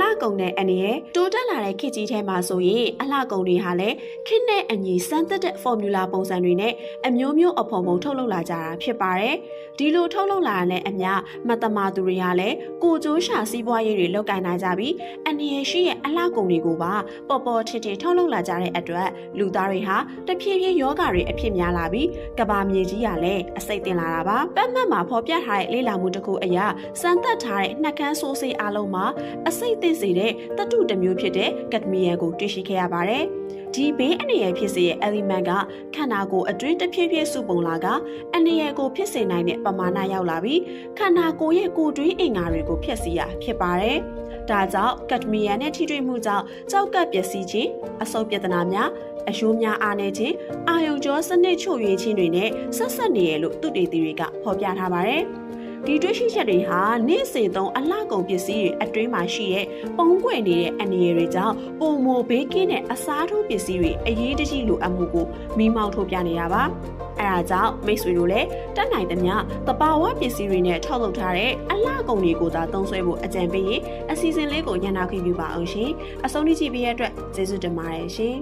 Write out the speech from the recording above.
လှကုန်တဲ့အနည်းတိုးတက်လာတဲ့ခေတ်ကြီးထဲမှာဆိုရင်အလှကုန်တွေဟာလည်းခေတ်နဲ့အညီစမ်းသပ်တဲ့ formula ပုံစံတွေနဲ့အမျိုးမျိုးအဖော်ပုံထုတ်လုပ်လာကြတာဖြစ်ပါတယ်။ဒီလိုထုတ်လုပ်လာတဲ့နဲ့အမျှမတမာသူတွေကလည်းကိုကျိုးရှာစီးပွားရေးတွေလုပ်ကိုင်နိုင်ကြပြီးအနည်းရှိရဲ့အလှကုန်တွေကိုပါပေါ်ပေါ်ထစ်ထစ်ထုတ်လုပ်လာကြတဲ့အတွက်လူသားတွေဟာတဖြည်းဖြည်းယောဂတွေအဖြစ်များလာပြီးကဘာမြေကြီးကလည်းအစိတ်တင်လာတာပါ။ပတ်မှတ်မှာဖော်ပြထားတဲ့လေ့လာမှုတစ်ခုအရစမ်းသပ်ထားတဲ့နှက်ခမ်းဆိုးစေးအလုံးမှာအစိတ်တင်စေတဲ့တတုတစ်မျိုးဖြစ်တဲ့ကက်ဒမီယမ်ကိုတွေ့ရှိခဲ့ရပါတယ်။ဒီဘေးအနေရဖြစ်စေတဲ့ element ကခန္ဓာကိုယ်အတွင်းတစ်ဖြည်းဖြည်းစုပုံလာကအနေရကိုဖြစ်စေနိုင်တဲ့ပမာဏရောက်လာပြီးခန္ဓာကိုယ်ရဲ့ကိုယ်တွင်းအင်္ဂါတွေကိုဖျက်ဆီးရဖြစ်ပါတယ်။ဒါကြောင့်ကက်ဒမီယမ်နဲ့ထိတွေ့မှုကြောင့်ကြောက်ကပ်ပျက်စီးခြင်းအဆုတ်ပြဿနာများအယိုးများအားနည်းခြင်းအာယုံကြောစနစ်ချုပ်ရွေးခြင်းတွေနဲ့ဆက်ဆက်နေရလို့သူတေသီတွေကဖော်ပြထားပါတယ်။ ဒီတွေ့ရှိချက်တွေဟာနေ့စဉ်သုံးအလှကုန်ပစ္စည်းတွေအတွင်းမှာရှိတဲ့ပုံကွယ်နေတဲ့အနေရတွေကြောင့်ပုံမိုဘေးကင်းတဲ့အစားထိုးပစ္စည်းတွေအရေးတကြီးလိုအပ်မှုကိုမိမောက်ထုတ်ပြနေတာပါအဲဒါကြောင့်မိတ်ဆွေတို့လည်းတက်နိုင်သမျှတဘာဝပစ္စည်းတွေနဲ့ထုတ်လုပ်ထားတဲ့အလှကုန်တွေကိုသာသုံးစွဲဖို့အကြံပေးရင်အစီအစဉ်လေးကိုညှနာခွင့်ပြုပါအောင်ရှင်အဆုံးထိကြည့်ပေးရတဲ့အတွက်ကျေးဇူးတင်ပါတယ်ရှင်